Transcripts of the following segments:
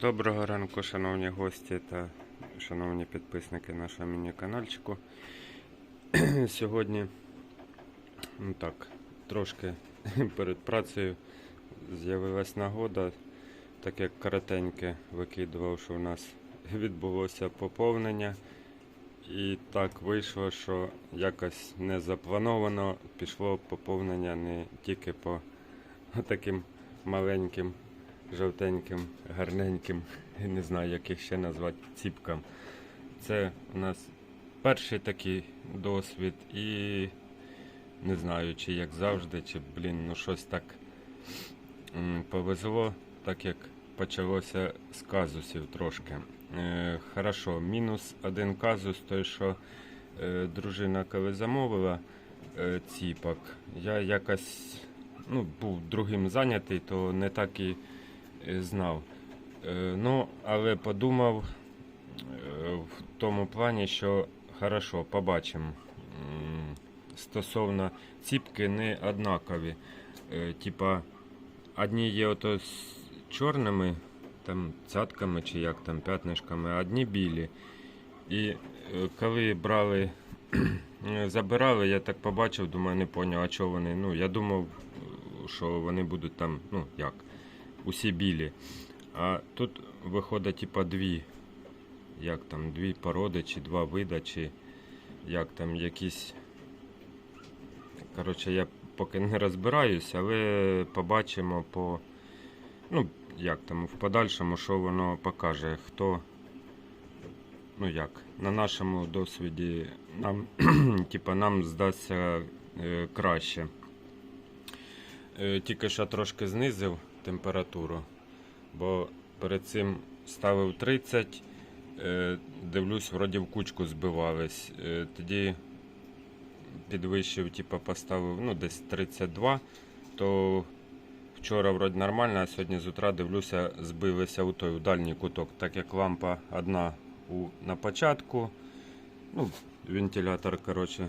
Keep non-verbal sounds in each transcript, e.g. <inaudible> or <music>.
Доброго ранку, шановні гості та шановні підписники нашого міні-канальчику. <clears throat> Сьогодні, ну так, трошки <laughs> перед працею з'явилась нагода, так як коротеньке викидував, що у нас <laughs> відбулося поповнення. І так вийшло, що якось не заплановано пішло поповнення не тільки по <laughs> таким маленьким жовтеньким, гарненьким, не знаю, як їх ще назвати, ціпкам. Це у нас перший такий досвід і не знаю, чи як завжди, чи, блін, ну щось так повезло, так як почалося з казусів трошки. Е, хорошо, мінус один казус, той, що е, дружина коли замовила е, ціпок, я якось ну, був другим зайнятий, то не так і знав. Е, Ну, але подумав е, в тому плані, що хорошо, побачимо. Стосовно ціпки не однакові. Е, Типа, одні є ото з чорними там цятками чи як там п'ятнишками, а одні білі. І е, коли брали, е, <clears throat> забирали, я так побачив, думаю, не поняв, а чого вони. Ну, я думав, е, що вони будуть там, ну як, усі білі. А тут виходить, типа, дві. Як там, дві породи, чи два вида, чи як там якісь. Коротше, я поки не розбираюсь, але побачимо по. Ну, як там, в подальшому, що воно покаже, хто. Ну як, на нашому досвіді нам, <clears throat> типа, нам здасться е, краще. Е, тільки що трошки знизив температуру, бо перед цим ставив 30, е, дивлюсь, вроді в кучку збивались. Е, тоді підвищив, типа, поставив ну, десь 32, то вчора вроді нормально, а сьогодні з утра дивлюся, збилися у той у дальній куток, так як лампа одна у, на початку. Ну, вентилятор, коротше,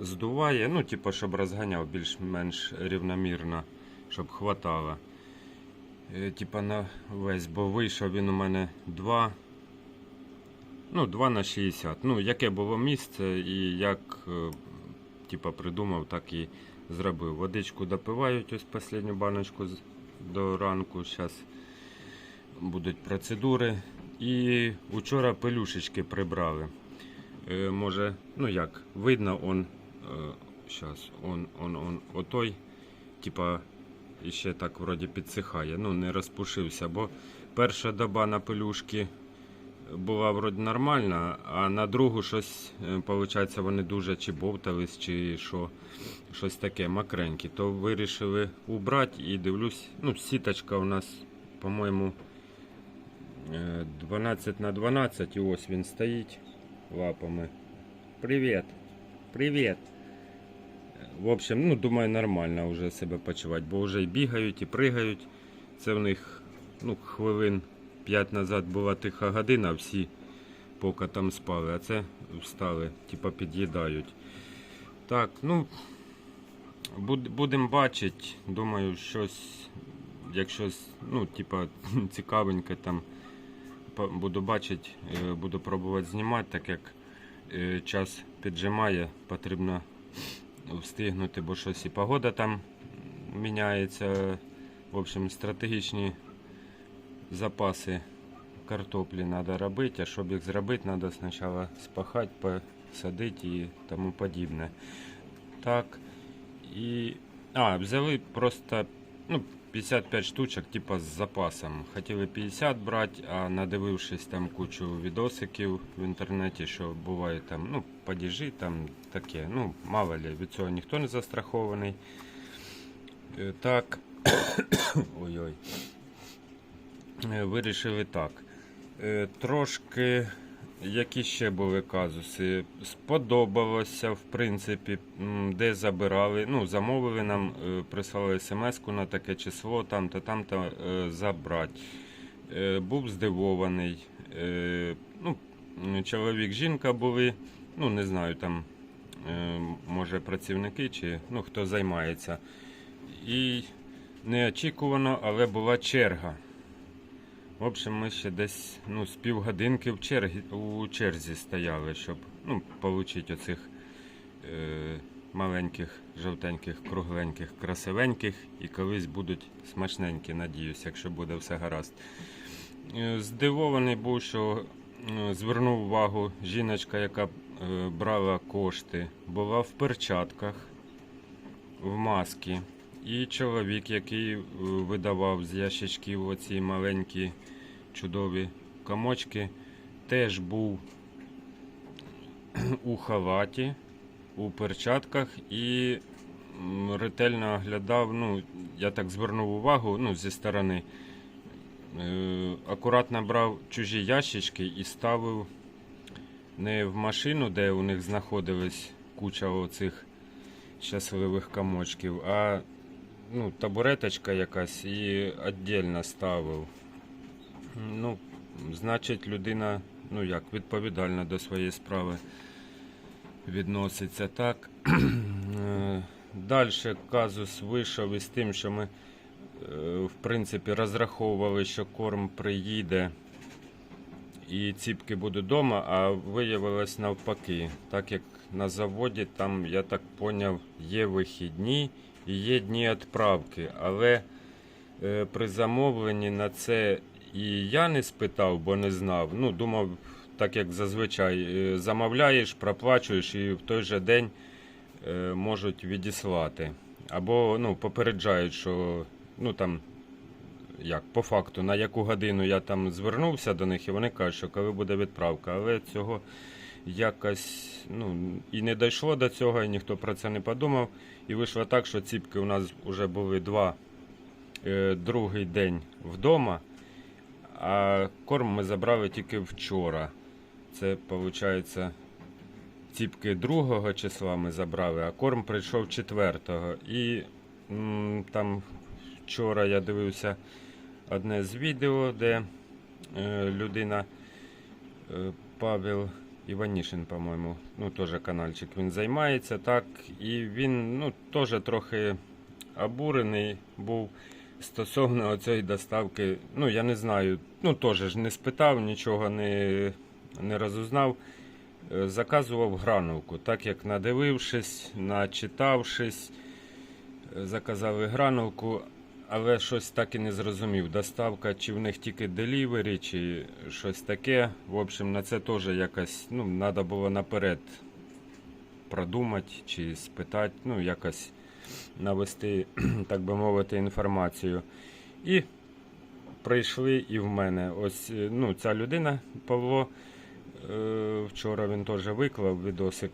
здуває, ну, типа, щоб розганяв більш-менш рівномірно, щоб хватало. Е, Типа на весь, бо вийшов він у мене 2. Ну, 2 на 60. Ну, яке було місце і як е, типа, придумав, так і зробив. Водичку допивають, ось останню баночку до ранку. Зараз будуть процедури. І вчора пелюшечки прибрали. Е, може, ну як, видно он, е, щас, он, он, он, отой, типа, іще так вроді підсихає. Ну, не розпушився, бо перша доба на пелюшки була вроді нормальна, а на другу щось, виходить, вони дуже чи бовтались, чи що, щось таке макреньке. То вирішили убрати і дивлюсь, ну, сіточка у нас, по-моєму, е, 12 на 12, і ось він стоїть лапами. Привіт! Привіт! В общем, ну, думаю, нормально вже себе почувати, бо вже і бігають, і пригають. Це в них ну, хвилин 5 назад була тиха година, всі поки там спали, а це встали, типа під'їдають. Так, ну будемо бачити. Думаю, щось, якщо ну, типа, <laughs> цікавеньке там буду бачити, е, буду пробувати знімати, так як е, час піджимає, потрібно встигнути, бо щось і погода там міняється. В общем, стратегічні запаси картоплі треба робити, а щоб їх зробити, треба спочатку спахати, посадити і тому подібне. Так. І. А, взяли просто ну, 55 штучок, типа з запасом. Хотіли 50 брати, а надивившись там кучу відосиків в інтернеті, що буває там, ну, падіжі, там таке. Ну, мало ли, від цього ніхто не застрахований. Е, Так. <coughs> Ой-ой. Е, Вирішили так. Е, Трошки, які ще були казуси, сподобалося, в принципі, де забирали. Ну, замовили нам, е, прислали смс-ку на таке число, там-то, там-то е, забрати. Е, Був здивований. Ну, чоловік, жінка були, ну, не знаю, там, може, працівники чи ну, хто займається. І неочікувано, але була черга. В общем, ми ще десь ну, з півгодинки в черзі, у черзі стояли, щоб ну, отримати оцих е, маленьких, жовтеньких, кругленьких, красивеньких і колись будуть смачненькі, надіюсь, якщо буде все гаразд. Е, Здивований був, що е, звернув увагу жіночка, яка е, брала кошти, була в перчатках, в масці. І чоловік, який е, видавав з ящичків оці маленькі чудові комочки, теж був у халаті, у перчатках і ретельно оглядав. Ну, я так звернув увагу ну, зі сторони. Е, акуратно брав чужі ящички і ставив не в машину, де у них знаходились куча оцих щасливих комочків, а ну, табуреточка якась і віддільно ставив. Ну, значить, людина ну як, відповідальна до своєї справи відноситься так. Далі казус вийшов із тим, що ми е, в принципі розраховували, що корм приїде і ціпки будуть вдома, а виявилось навпаки. Так як на заводі там, я так поняв, є вихідні є дні відправки. Але е, при замовленні на це і я не спитав, бо не знав. Ну, думав, так як зазвичай е, замовляєш, проплачуєш і в той же день е, можуть відіслати. Або ну, попереджають, що ну, там, як, по факту, на яку годину я там звернувся до них, і вони кажуть, що коли буде відправка. Але цього якось ну, і не дійшло до цього, і ніхто про це не подумав. І вийшло так, що ціпки у нас вже були два е, другий день вдома, а корм ми забрали тільки вчора. Це виходить. Ціпки 2 числа ми забрали, а корм прийшов 4. І м, там вчора я дивився одне з відео, де е, людина е, Павел Іванішин, по-моєму, ну теж каналчик він займається, так, і він ну, теж трохи обурений був стосовно цієї доставки. Ну, я не знаю, ну теж ж не спитав, нічого не, не розузнав. Е, Заказував гранулку, так як надивившись, начитавшись, е, заказали гранулку, але щось так і не зрозумів. Доставка, чи в них тільки делівері, чи щось таке. В общем, на це теж якось ну, треба було наперед продумати чи спитати, ну, якось навести, <clears throat> так би мовити, інформацію. І прийшли і в мене. Ось е, ну, ця людина, Павло. Е, Вчора він теж виклав відосик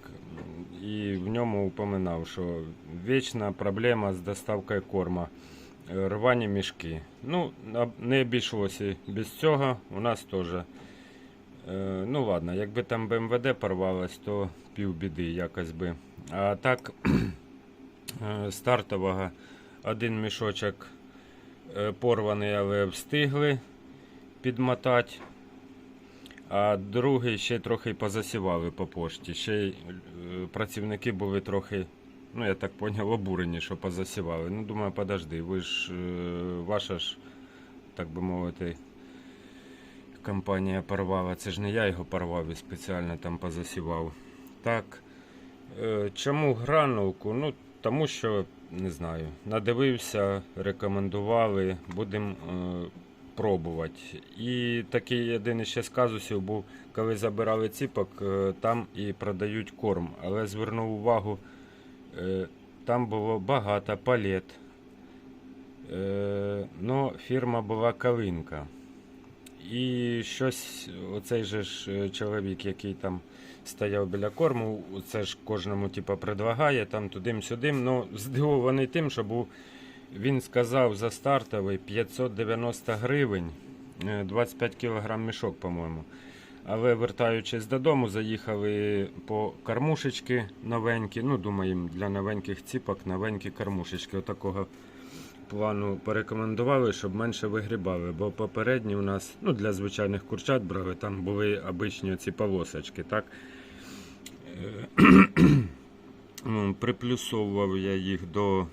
і в ньому упоминав, що вічна проблема з доставкою корма. Е, Рвані мішки. Ну, не обійшлося без цього. У нас теж. Е, Ну ладно, якби там БМВД порвалось, то півбіди якось би. А так, <clears throat> е, стартового один мішочок порваний, але встигли підмотати. А другий ще трохи позасівали по пошті. Ще працівники були трохи, ну я так зрозумів, обурені, що позасівали. Ну, думаю, подожди, ви ж е, ваша ж, так би мовити, компанія порвала. Це ж не я його порвав і спеціально там позасівав. Так. е, Чому гранулку? Ну, тому що, не знаю, надивився, рекомендували, будемо е, пробувати. І такий один із казусів був, коли забирали ціпок, е, там і продають корм. Але звернув увагу, там було багато палет. Е, Но фірма була Калинка. І щось, оцей же ж е, чоловік, який там стояв біля корму, це ж кожному типу, предлагає там тудим-сюдим. Ну, здивований тим, що був він сказав за стартовий 590 гривень, е, 25 кг мішок, по-моєму. Але вертаючись додому, заїхали по кормушечки новенькі. Ну, думаємо, для новеньких ціпок новенькі кормушечки. Отакого плану порекомендували, щоб менше вигрібали. Бо попередні у нас, ну для звичайних курчат брали, там були обичні ці полосочки. так. Е, Приплюсовував я їх до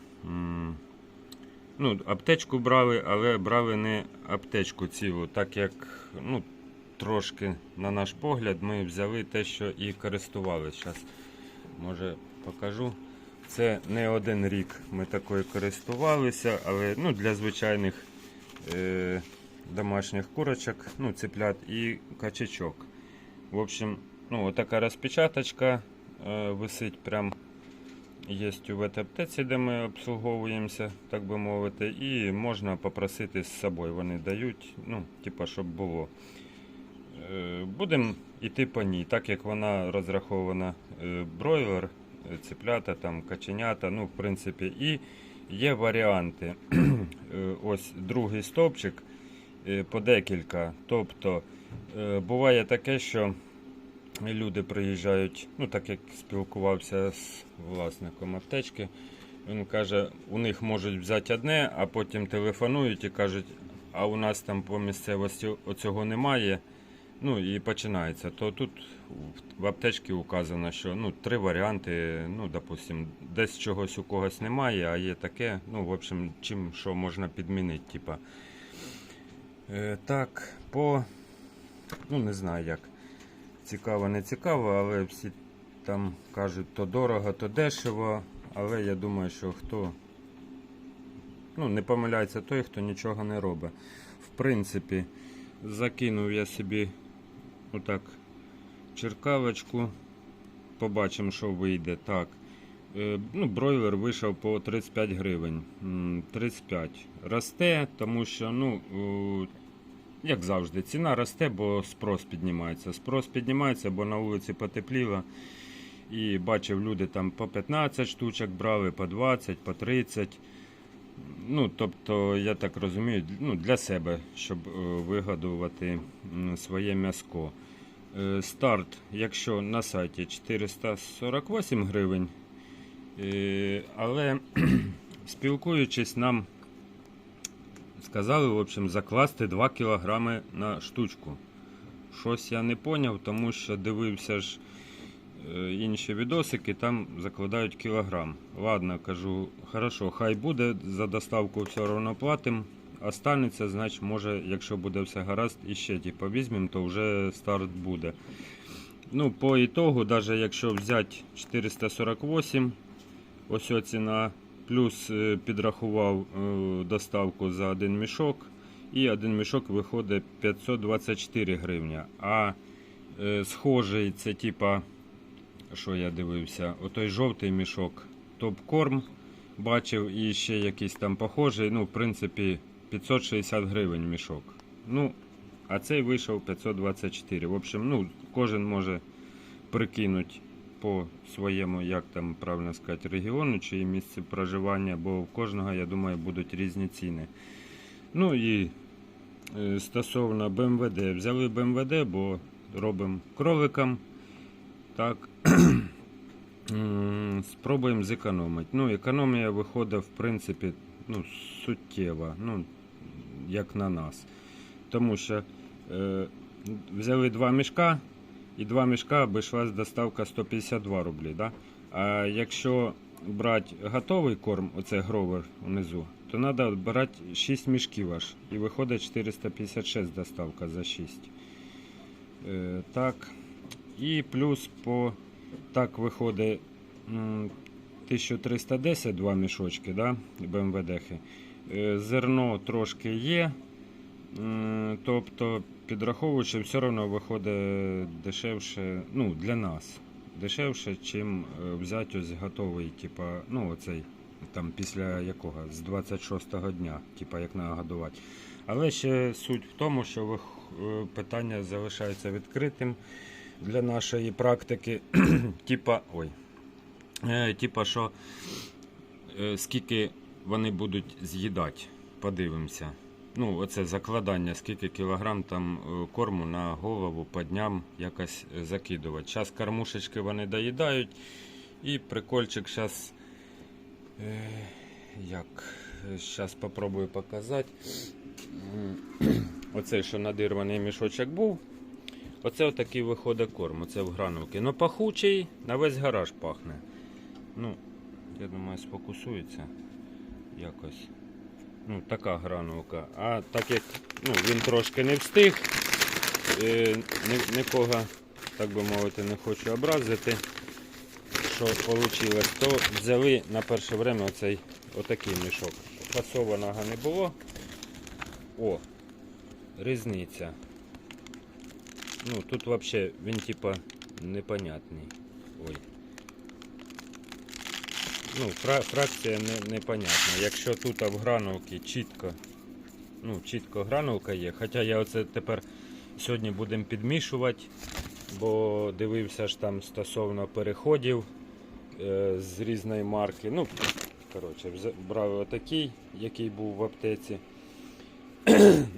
ну, аптечку брали, але брали не аптечку цілу, так як ну, трошки, на наш погляд, ми взяли те, що і користувалися. Зараз, може, покажу. Це не один рік ми такою користувалися, але ну, для звичайних е, домашніх курочок, ну, цеплят і качечок. В общем, ну, отака розпечаточка е, висить прям є у ветаптеці, де ми обслуговуємося, так би мовити, і можна попросити з собою. Вони дають, ну, типа, щоб було. Е, Будемо йти по ній, так як вона розрахована е, бройлер, е, цеплята, там, каченята, ну, в принципі, і є варіанти. <clears throat> Ось другий стовпчик по декілька. Тобто буває таке, що люди приїжджають, ну так як спілкувався з власником аптечки, він каже, у них можуть взяти одне, а потім телефонують і кажуть, а у нас там по місцевості оцього немає. Ну і починається. То тут в аптечці указано, що ну, три варіанти, ну, допустим, десь чогось у когось немає, а є таке. Ну, в общем, чим що можна підмінити. Типа. Е, так, по. Ну, не знаю як. Цікаво, не цікаво, але всі там кажуть, то дорого, то дешево. Але я думаю, що хто ну, не помиляється той, хто нічого не робить. В принципі, закинув я собі отак черкавочку. Побачимо, що вийде. Так. Е, Ну, бройлер вийшов по 35 гривень. 35. Росте, тому що, ну, як завжди, ціна росте, бо спрос піднімається. Спрос піднімається, бо на вулиці потепліло. І бачив, люди там по 15 штучок брали, по 20, по 30. Ну, тобто, я так розумію, ну, для себе, щоб е, вигодувати м, своє м'яско. Е, Старт, якщо на сайті 448 гривень, е, але <clears throat> спілкуючись, нам сказали, в общем, закласти 2 кг на штучку. Щось я не поняв, тому що дивився ж інші відосики, там закладають кілограм. Ладно, кажу, хорошо, хай буде, за доставку все одно платимо. Останеться, значить, може, якщо буде все гаразд, іще типу, візьмемо, то вже старт буде. Ну, по ітогу, навіть якщо взяти 448, ось ціна, плюс е, підрахував е, доставку за один мішок, і один мішок виходить 524 гривня. А е, схожий це типа, що я дивився, отой жовтий мішок, топ-корм бачив і ще якийсь там похожий. Ну, в принципі, 560 гривень мішок. Ну, а цей вийшов 524. В общем, ну, кожен може прикинути по своєму, як там правильно сказати, регіону чи місце проживання, бо в кожного, я думаю, будуть різні ціни. Ну і е, стосовно БМВД. Взяли БМВД, бо робимо кроликам. Так. <clears throat> Спробуємо зекономити. Ну, економія виходить, в принципі, ну, суттєва, ну, як на нас. Тому що е, взяли два мішка, і два мішка обійшлась доставка 152 рублі. Да? А якщо брати готовий корм, оце гровер внизу, то треба брати 6 мішків аж. І виходить 456 доставка за 6. Е, так. І плюс по так виходить 1310 два мішочки, да, БМВДхи. Е, Зерно трошки є. Тобто, підраховуючи, все одно виходить дешевше, ну, для нас. Дешевше, чим е, взяти ось готовий, типа, ну, оцей, там після якого, з 26-го дня, типа, як нагодувати. Але ще суть в тому, що е, питання залишається відкритим для нашої практики. <clears throat> типа, ой, е, типа, що е, скільки вони будуть з'їдати, подивимося. Ну, оце закладання, скільки кілограм там е, корму на голову по дням якось закидувати. Зараз кормушечки вони доїдають. І прикольчик зараз. Е, як? Зараз спробую показати. <clears throat> Оцей, що надирваний мішочок був. Оце отакий виходить корм. Оце в гранулки. Ну пахучий, на весь гараж пахне. Ну, я думаю, сфокусується якось. Ну, така гранулка. А так як ну, він трошки не встиг, е, ні- нікого, так би мовити, не хочу образити, що вийшло, то взяли на перше время оцей отакий мішок. Фасованого не було. О, різниця. Ну, тут взагалі він типа непонятний. Ой. Ну, фра- фракція не, непонятна. Якщо тут в гранулці чітко, ну, чітко гранулка є. Хоча я оце тепер сьогодні будемо підмішувати, бо дивився ж там стосовно переходів е, з різної марки. Ну, коротше, брав отакий, який був в аптеці. <clears throat>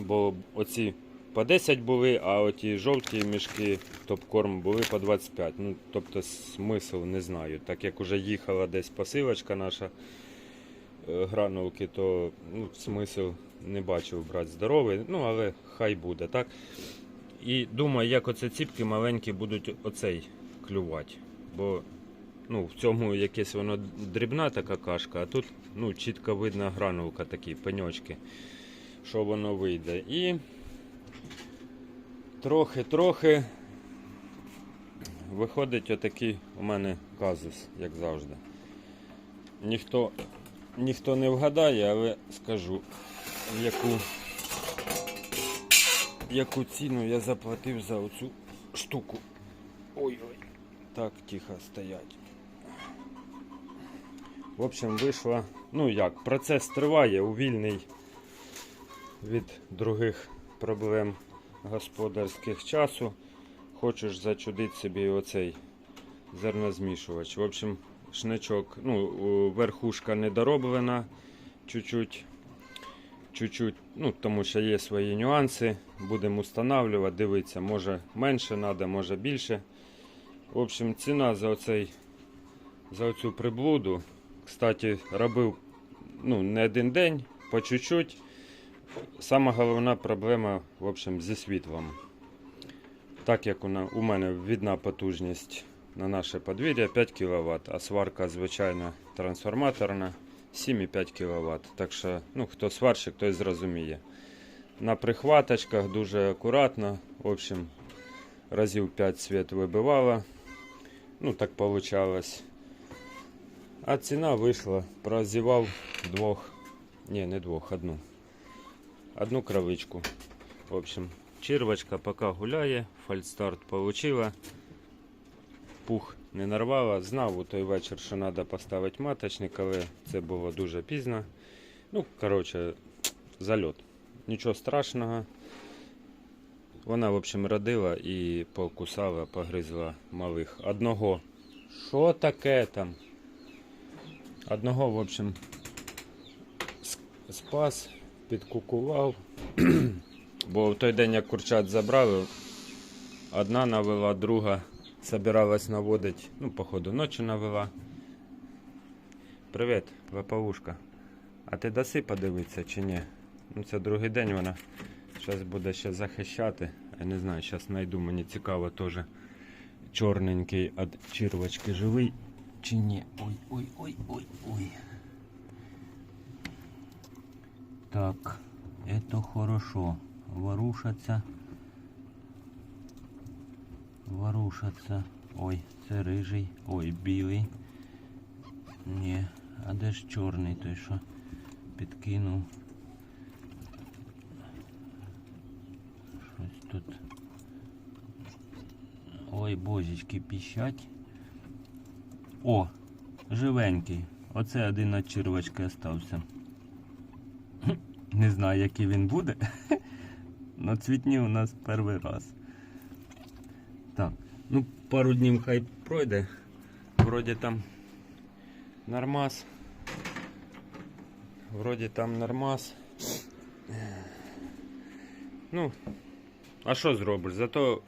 бо оці по 10 були, а оті жовті мішки топкорм були по 25. Ну, тобто смисл не знаю. Так як вже їхала десь посилочка наша е, гранулки, то ну, смисл не бачив брати здоровий. Ну, але хай буде, так? І думаю, як оце ціпки маленькі будуть оцей клювати. Бо ну, в цьому якесь воно дрібна така кашка, а тут ну, чітко видна гранулка такі, пеньочки, що воно вийде. І трохи-трохи виходить отакий у мене казус, як завжди. Ніхто, ніхто не вгадає, але скажу, яку, яку ціну я заплатив за оцю штуку. Ой-ой, так тихо стоять. В общем, вийшло, ну як, процес триває, увільний від других проблем господарських часу. Хочеш зачудити собі оцей зернозмішувач. В общем, шничок, ну, верхушка недороблена, чуть-чуть, ну, тому що є свої нюанси. Будемо встановлювати, дивитися, може менше треба, може більше. В общем, ціна за оцей, за оцю приблуду. Кстати, робив ну, не один день, по чуть-чуть. Сама головна проблема в общем, зі світлом. Так як у, мене відна потужність на наше подвір'я 5 кВт, а сварка звичайна трансформаторна 7,5 кВт. Так що, ну, хто сварщик, той зрозуміє. На прихваточках дуже акуратно. В общем, разів 5 світ вибивала. Ну, так получалось. А ціна вийшла, прозівав двох, ні, не двох, одну. Одну кравичку. В общем, червочка поки гуляє, фальстарт получила. Пух не нарвала. Знав у той вечір, що треба поставити маточник, але це було дуже пізно. Ну, коротше, зальот. Нічого страшного. Вона, в общем, родила і покусала, погризла малих. Одного. Що таке там? Одного, в общем, спас, підкукував. <clears throat> Бо в той день, як курчат забрали, одна навела, друга собиралась наводити, ну, походу, ночі навела. Привіт, лапавушка. А ти даси подивитися чи ні? Ну, це другий день вона зараз буде ще захищати. Я не знаю, зараз знайду, мені цікаво теж чорненький від червочки живий чи ні. Ой, ой, ой, ой, ой. Так, это хорошо. Ворушаться. Ворушаться. Ой, це рижий. Ой, білий. Ні, а де ж чорний той, що підкинув? Щось тут. Ой, божечки, піщать. О, живенький. Оце один від червочки остався. Не знаю, який він буде. <laughs> Но цвітні у нас перший раз. Так, ну пару днів хай пройде. Вроді там нормас. Вроді там нормас. Ну, а що зробиш? Зато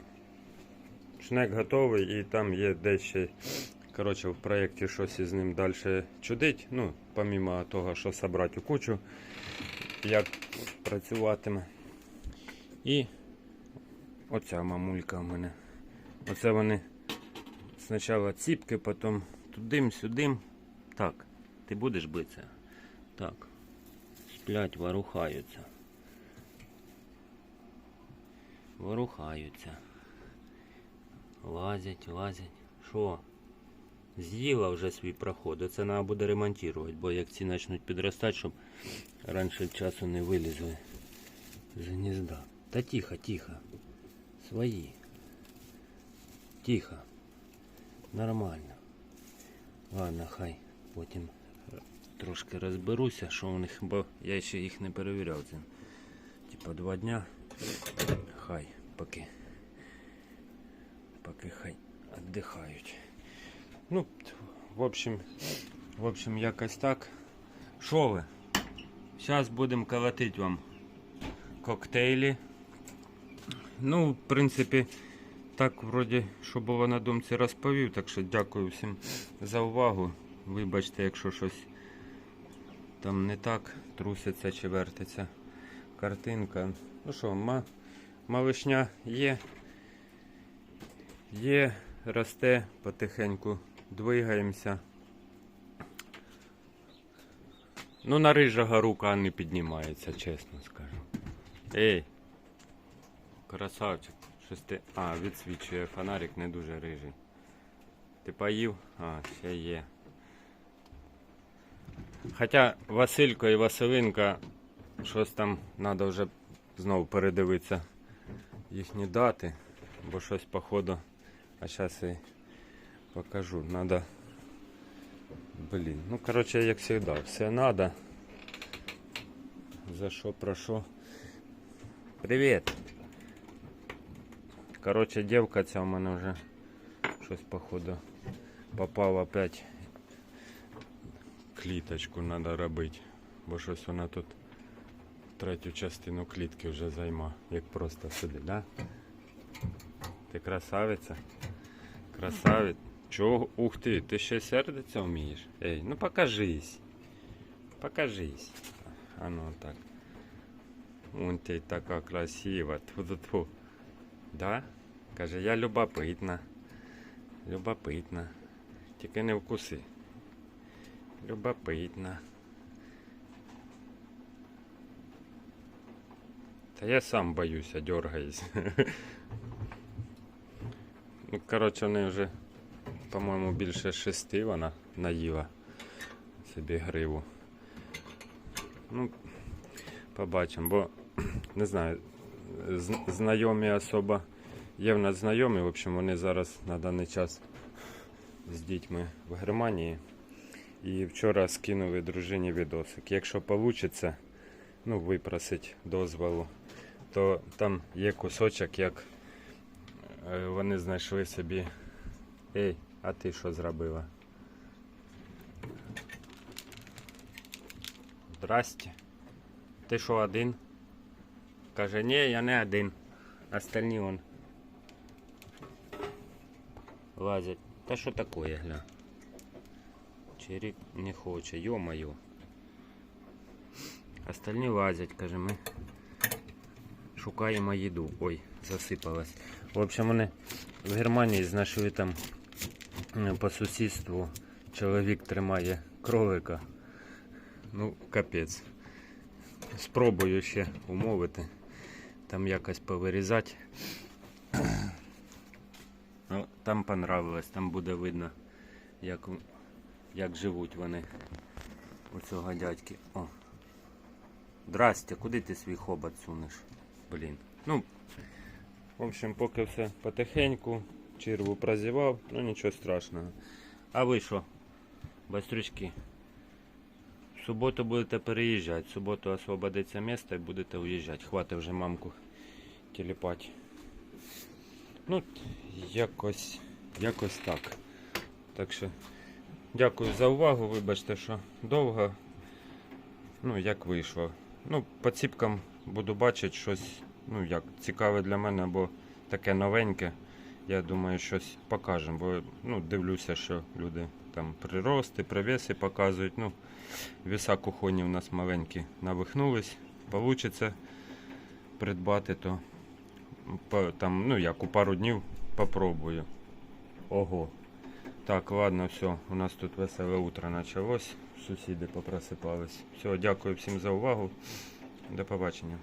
шнек готовий і там є дещо. Коротше, в проєкті щось із ним далі чудить. Ну, помімо того, що собрати у кучу, як працюватиме. І оця мамулька в мене. Оце вони спочатку ціпки, потім тудим-сюдим. Так, ти будеш битися? Так. сплять, ворухаються. Ворухаються. Лазять, лазять. Що? З'їла вже свій проход. Оце треба буде ремонтувати, бо як ці почнуть підростати, щоб раніше часу не вилізли з гнізда. Та тихо, тихо. Свої. Тихо. Нормально. Ладно, хай потім е, трошки розберуся, що у них, бо я ще їх не перевіряв. Це, типа два дня. Хай, поки. Поки хай віддихають. Ну, в общем, в общем, якось так. Що ви? Зараз будемо колотити вам коктейлі. Ну, в принципі, так вроді, що було на думці, розповів. Так що дякую всім за увагу. Вибачте, якщо щось там не так, труситься чи вертиться картинка. Ну що, ма, малишня є. Є, росте потихеньку, двигаємося. Ну, на рижага рука не піднімається, чесно скажу. Ей! Красавчик. Щось ти. А, відсвічує фонарик не дуже рижий. Ти поїв? А, ще є. Хоча Василько і Василинка щось там треба вже знову передивитися їхні дати, бо щось походу. А зараз і покажу. Надо. Блін. Ну, коротше, як завжди, все надо. За що, про що. Привіт! Коротше, дівка ця у мене вже щось походу попала опять. Кліточку треба робити, бо щось вона тут третю частину клітки вже займа, як просто сидить, да? Ти красавиця? Красавець. Чого? Ух ти, ти ще сердиться вмієш? Ей, ну покажись. Покажись. А ну так. Вон ти така красива. Тьфу-тьфу. Да? Каже, я любопитна. Любопитна. Тільки не вкуси. Любопитна. Та я сам боюся, дергаюсь. <laughs> Ну, коротше, вони вже, по-моєму, більше шести вона наїла собі гриву. Ну, побачимо, бо не знаю, знайомі особа. Є в нас знайомі, в общем, вони зараз на даний час з дітьми в Германії. І вчора скинули дружині відосик. Якщо вийде, ну, випросить дозволу, то там є кусочок, як е, вони знайшли собі. Ей, а ти що зробила? Здрасте. Ти що один? Каже, ні, я не один. Остальні он. Лазять. Та що таке, гля? Черік не хоче, йо-моє. Остальні лазять, каже, ми шукаємо їду. Ой, засипалась. В общем, вони в Германії знайшли там по сусідству. Чоловік тримає кролика. Ну, капець. Спробую ще умовити. Там якось повирізати. Ну, там понравилось, там буде видно, як, як живуть вони у цього дядьки. О. Здрасте, куди ти свій хобот сунеш? Блін. Ну, в общем, поки все потихеньку, черву прозівав, ну нічого страшного. А ви що, бастрючки? В суботу будете переїжджати, в суботу освободиться місце і будете уїжджати. Хватить вже мамку телепати. Ну, якось, якось так. Так що, дякую за увагу. Вибачте, що довго. Ну, як вийшло. Ну, по ціпкам буду бачити щось, ну як, цікаве для мене, або таке новеньке. Я думаю, щось покажемо, бо ну, дивлюся, що люди там прирости, привеси показують. Ну, віса кухонні у нас маленькі навихнулись. Получиться придбати, то там, ну як у пару днів попробую. Ого. Так, ладно, все. У нас тут веселе утро почалось. сусіди попросипались. Все, дякую всім за увагу. До побачення.